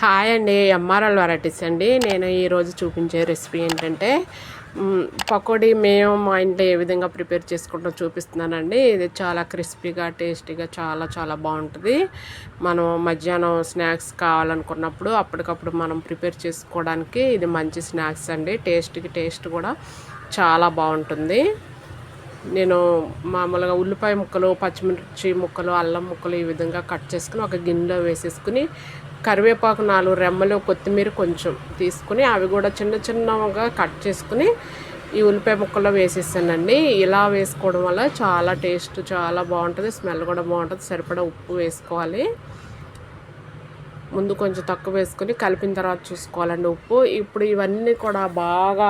Hi అండి MRL varieties అండి. నేను ఈరోజు చూపించే రెసిపీ ఏంటంటే పకోడీ మేము మా ఇంట్లో ఏ విధంగా ప్రిపేర్ చేసుకుంటాం చూపిస్తున్నానండి. ఇది చాలా క్రిస్పీగా టేస్టీగా చాలా చాలా బాగుంటుంది. మనం మధ్యాహ్నం స్నాక్స్ కావాలనుకున్నప్పుడు అప్పటికప్పుడు మనం ప్రిపేర్ చేసుకోవడానికి ఇది మంచి స్నాక్స్ అండి. టేస్ట్కి టేస్ట్ కూడా చాలా బాగుంటుంది. నేను మామూలుగా ఉల్లిపాయ ముక్కలు పచ్చిమిర్చి ముక్కలు అల్లం ముక్కలు ఈ విధంగా కట్ చేసుకుని ఒక గిన్నెలో వేసేసుకుని కరివేపాకు నాలుగు రెమ్మలు కొత్తిమీర కొంచెం తీసుకుని అవి కూడా చిన్న చిన్నగా కట్ చేసుకుని ఈ ఉల్లిపాయ ముక్కల్లో వేసేసానండి. ఇలా వేసుకోవడం వల్ల చాలా టేస్ట్ చాలా బాగుంటుంది స్మెల్ కూడా బాగుంటుంది సరిపడా ఉప్పు వేసుకోవాలి. ముందు కొంచెం తక్కువ వేసుకొని కలిపిన తర్వాత చూసుకోవాలండి ఉప్పు. ఇప్పుడు ఇవన్నీ కూడా బాగా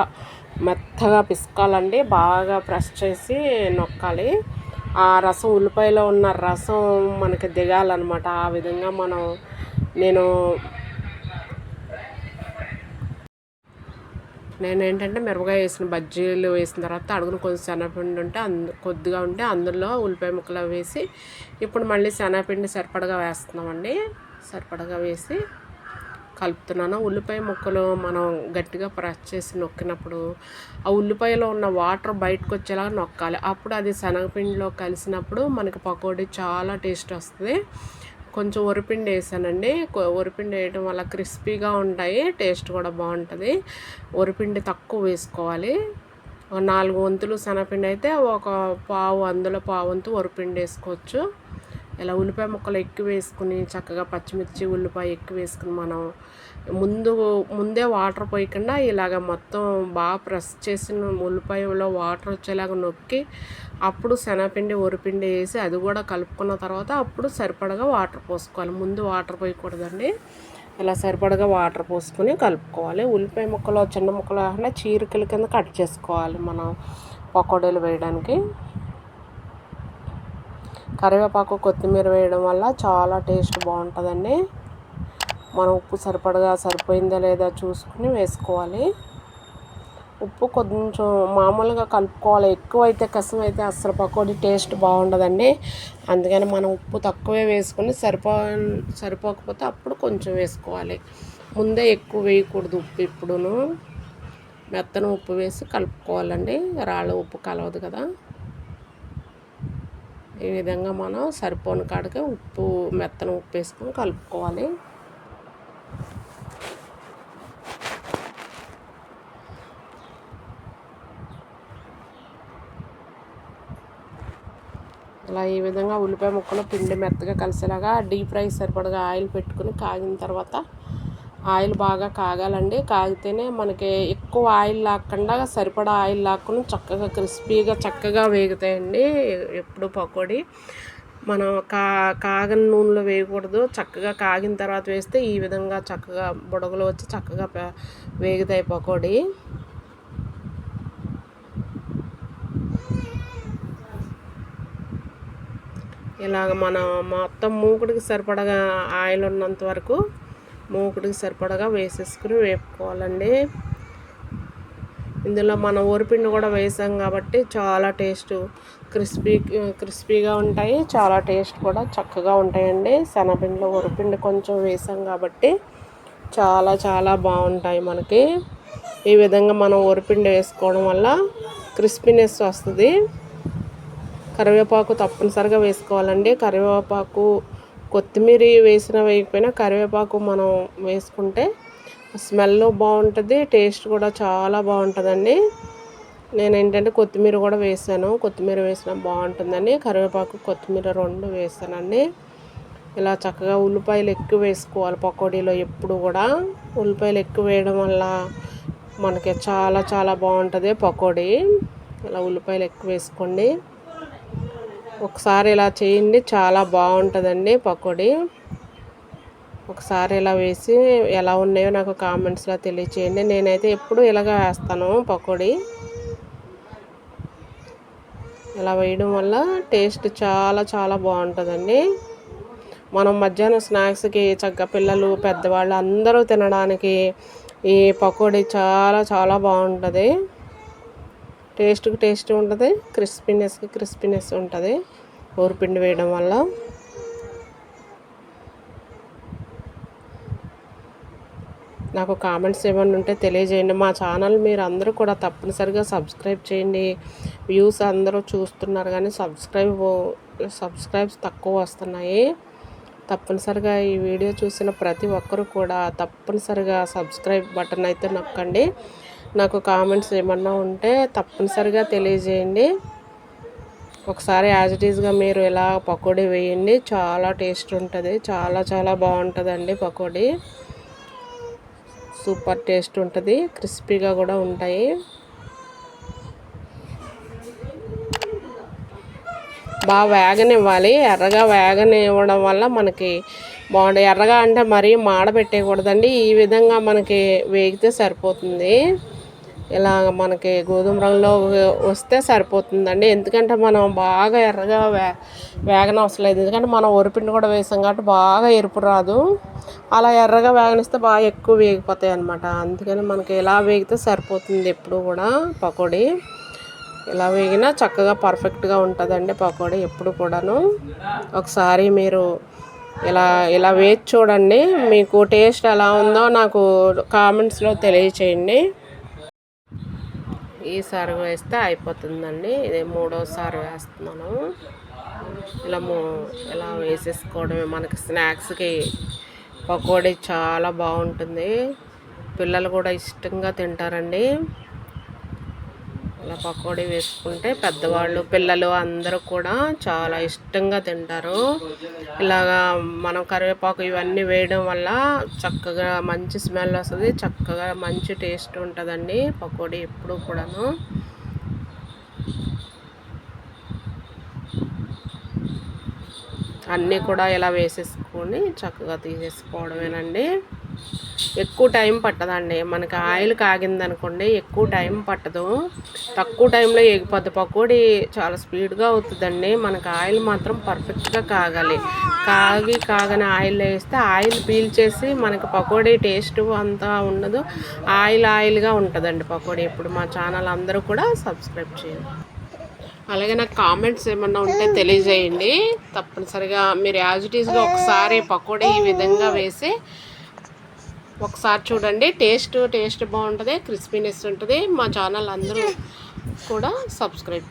మెత్తగా పిసుకాలండి బాగా ప్రెస్ చేసి నొక్కాలి. ఆ రసం ఉల్లిపాయలో ఉన్న రసం మనకి దిగాలన్నమాట. ఆ విధంగా మనం నేను నేను ఏంటంటే మిరపకాయ వేసిన బజ్జీలు వేసిన తర్వాత అడుగున కొంచెం శనగపిండి ఉంటే అందు కొద్దిగా ఉంటే అందులో ఉల్లిపాయ ముక్కలు వేసి ఇప్పుడు మళ్ళీ శనగపిండి సరిపడగా వేస్తున్నామండి. సరిపడగా వేసి కలుపుతున్నాను. ఉల్లిపాయ ముక్కలు మనం గట్టిగా ప్రెస్ చేసి నొక్కినప్పుడు ఆ ఉల్లిపాయలో ఉన్న వాటర్ బయటకు వచ్చేలాగా నొక్కాలి. అప్పుడు అది శనగపిండిలో కలిసినప్పుడు మనకి పకోడీ చాలా టేస్ట్ వస్తుంది. కొంచెం వరిపిండి వేసానండి. కొ- వరిపిండి వేయడం వల్ల క్రిస్పీగా ఉంటాయి. టేస్ట్ కూడా బాగుంటుంది. వరిపిండి తక్కువ వేసుకోవాలి. నాలుగు వంతులు శనగపిండి అయితే ఒక పావు అందులో పావు వంతు వరిపిండి వేసుకోవచ్చు. ఇలా ఉల్లిపాయ ముక్కలు ఎక్కువ వేసుకుని చక్కగా పచ్చిమిర్చి ఉల్లిపాయ ఎక్కువ వేసుకుని మనం ముందు ముందే వాటర్ పోయకుండా ఇలాగ మొత్తం బాగా ప్రెస్ చేసిన ఉల్లిపాయలో వాటర్ వచ్చేలాగా నొక్కి అప్పుడు శనగపిండి ఒరిపిండి వేసి అది కూడా కలుపుకున్న తర్వాత అప్పుడు సరిపడగా వాటర్ పోసుకోవాలి. ముందు వాటర్ పోయకూడదండి. ఇలా సరిపడగా వాటర్ పోసుకొని కలుపుకోవాలి. ఉల్లిపాయ ముక్కలు చిన్న ముక్కలు కాకుండా చీరికల కింద కట్ చేసుకోవాలి మనం పకోడీలు వేయడానికి. కరివేపాకు కొత్తిమీర వేయడం వల్ల చాలా టేస్ట్ బాగుంటుందండి. మనం ఉప్పు సరిపడగా సరిపోయిందా లేదా చూసుకుని వేసుకోవాలి. ఉప్పు కొంచెం మామూలుగా కలుపుకోవాలి. ఎక్కువ అయితే కసం అయితే అస్సలు పకోడీ టేస్ట్ బాగుండదండి. అందుకని మనం ఉప్పు తక్కువే వేసుకొని సరిపో సరిపోకపోతే అప్పుడు కొంచెం వేసుకోవాలి. ముందే ఎక్కువ వేయకూడదు ఉప్పు ఇప్పుడును. మెత్తన ఉప్పు వేసి కలుపుకోవాలండి. రాళ్ళ ఉప్పు కలవదు కదా. ఈ విధంగా మనం సరిపోని కాడికి ఉప్పు మెత్తన ఉప్పు వేసుకొని కలుపుకోవాలి. ఇలా ఈ విధంగా ఉల్లిపాయ ముక్కలు పిండి మెత్తగా కలిసేలాగా డీప్ ఫ్రై సరిపడగా ఆయిల్ పెట్టుకుని కాగిన తర్వాత ఆయిల్ బాగా కాగాలండి. కాగితేనే మనకి ఎక్కువ ఆయిల్ లాక్కుండా సరిపడా ఆయిల్ లాక్కుని చక్కగా క్రిస్పీగా చక్కగా వేగుతాయండి ఎప్పుడు పకోడీ. మనం కా కాగని నూనెలో వేయకూడదు. చక్కగా కాగిన తర్వాత వేస్తే ఈ విధంగా చక్కగా బుడగలు వచ్చి చక్కగా వేగుతాయి పకోడీ. ఇలాగ మనం మొత్తం మూకుడికి సరిపడగా ఆయిల్ ఉన్నంత వరకు మూకుడికి సరిపడగా వేసేసుకుని వేపుకోవాలండి. ఇందులో మనం ఓరిపిండి కూడా వేసాం కాబట్టి చాలా టేస్ట్. క్రిస్పీ క్రిస్పీగా ఉంటాయి చాలా టేస్ట్ కూడా చక్కగా ఉంటాయండి. శనగపిండిలో ఓరిపిండి కొంచెం వేసాం కాబట్టి చాలా చాలా బాగుంటాయి మనకి. ఈ విధంగా మనం ఓరిపిండి వేసుకోవడం వల్ల క్రిస్పీనెస్ వస్తుంది. కరివేపాకు తప్పనిసరిగా వేసుకోవాలండి. కరివేపాకు కొత్తిమీర వేసిన వేయకపోయినా కరివేపాకు మనం వేసుకుంటే స్మెల్ బాగుంటుంది టేస్ట్ కూడా చాలా బాగుంటుందండి. నేను ఏంటంటే కొత్తిమీర కూడా వేసాను. కొత్తిమీర వేసిన బాగుంటుందని కరివేపాకు కొత్తిమీర రెండు వేసానండి. ఇలా చక్కగా ఉల్లిపాయలు ఎక్కువ వేసుకోవాలి పకోడీలో ఎప్పుడు కూడా. ఉల్లిపాయలు ఎక్కువ వేయడం వల్ల మనకి చాలా చాలా బాగుంటుంది పకోడీ. ఇలా ఉల్లిపాయలు ఎక్కువ వేసుకోండి. ఒకసారి ఇలా చేయండి చాలా బాగుంటుందండి పకోడీ. ఒకసారి ఇలా వేసి ఎలా ఉన్నాయో నాకు కామెంట్స్లో తెలియచేయండి. నేనైతే ఎప్పుడు ఇలాగ వేస్తాను పకోడీ. ఇలా వేయడం వల్ల టేస్ట్ చాలా చాలా బాగుంటుందండి. మనం మధ్యాహ్నం స్నాక్స్కి చక్కగా పిల్లలు పెద్దవాళ్ళు అందరూ తినడానికి ఈ పకోడీ చాలా చాలా బాగుంటుంది. టేస్ట్కి టేస్ట్ ఉంటుంది క్రిస్పీనెస్కి క్రిస్పీనెస్ ఉంటుంది. ఊరిపిండి వేయడం వల్ల. నాకు కామెంట్స్ ఏమైనా ఉంటే తెలియజేయండి. మా ఛానల్ మీరు అందరూ కూడా తప్పనిసరిగా సబ్స్క్రైబ్ చేయండి. వ్యూస్ అందరూ చూస్తున్నారు కానీ సబ్స్క్రైబ్ సబ్స్క్రైబ్స్ తక్కువ వస్తున్నాయి. తప్పనిసరిగా ఈ వీడియో చూసిన ప్రతి ఒక్కరు కూడా తప్పనిసరిగా సబ్స్క్రైబ్ బటన్ అయితే నొక్కండి. నాకు కామెంట్స్ ఏమన్నా ఉంటే తప్పనిసరిగా తెలియజేయండి. ఒకసారి యాజ్ ఇట్ ఈస్గా మీరు ఇలా పకోడీ వేయండి. చాలా టేస్ట్ ఉంటుంది. చాలా చాలా బాగుంటుందండి పకోడీ. సూపర్ టేస్ట్ ఉంటుంది క్రిస్పీగా కూడా ఉంటాయి. బాగా వేగనివ్వాలి ఎర్రగా వేగనివ్వడం వల్ల మనకి బాగుంటుంది ఎర్రగా అంటే మరీ పెట్టేయకూడదండి ఈ విధంగా మనకి వేగితే సరిపోతుంది. ఇలా మనకి గోధుమ రంగులో వస్తే సరిపోతుందండి. ఎందుకంటే మనం బాగా ఎర్రగా వే వేగనవసరం లేదు. ఎందుకంటే మనం ఒరిపిండి కూడా వేసాం కాబట్టి బాగా ఎరుపు రాదు. అలా ఎర్రగా వేగనిస్తే బాగా ఎక్కువ వేగిపోతాయి అనమాట అందుకని మనకి ఇలా వేగితే సరిపోతుంది ఎప్పుడు కూడా పకోడీ. ఇలా వేగినా చక్కగా పర్ఫెక్ట్గా ఉంటుందండి పకోడీ ఎప్పుడు కూడాను. ఒకసారి మీరు ఇలా ఇలా వేచి చూడండి. మీకు టేస్ట్ ఎలా ఉందో నాకు కామెంట్స్లో తెలియచేయండి. ఈ సారు వేస్తే అయిపోతుందండి. ఇది మూడోసారి వేస్తున్నాను. ఇలా మూ ఇలా వేసేసుకోవడమే. మనకి స్నాక్స్కి పకోడీ చాలా బాగుంటుంది. పిల్లలు కూడా ఇష్టంగా తింటారండి. అలా పకోడీ వేసుకుంటే పెద్దవాళ్ళు పిల్లలు అందరూ కూడా చాలా ఇష్టంగా తింటారు. ఇలాగా మనం కరివేపాకు ఇవన్నీ వేయడం వల్ల చక్కగా మంచి స్మెల్ వస్తుంది చక్కగా మంచి టేస్ట్ ఉంటుందండి పకోడీ ఎప్పుడు కూడాను. అన్నీ కూడా ఇలా వేసేసుకొని చక్కగా తీసేసుకోవడమేనండి. ఎక్కువ టైం పట్టదండి. మనకి ఆయిల్ కాగింది అనుకోండి ఎక్కువ టైం పట్టదు. తక్కువ టైంలో ఎగిపోద్ది పకోడీ చాలా స్పీడ్గా అవుతుందండి. మనకి ఆయిల్ మాత్రం పర్ఫెక్ట్గా కాగాలి. కాగి కాగని ఆయిల్ వేస్తే ఆయిల్ పీల్చేసి మనకి పకోడీ టేస్ట్ అంతా ఉండదు. ఆయిల్ ఆయిల్గా ఉంటుందండి పకోడీ. ఇప్పుడు మా ఛానల్ అందరూ కూడా సబ్స్క్రైబ్ చేయండి. అలాగే నాకు కామెంట్స్ ఏమన్నా ఉంటే తెలియజేయండి. తప్పనిసరిగా మీరు యాజ్ ఇట్ ఈస్గా ఒకసారి పకోడీ ఈ విధంగా వేసి ఒకసారి చూడండి. టేస్ట్ టేస్ట్ బాగుంటుంది క్రిస్పీనెస్ ఉంటుంది. మా ఛానల్ అందరూ కూడా సబ్స్క్రైబ్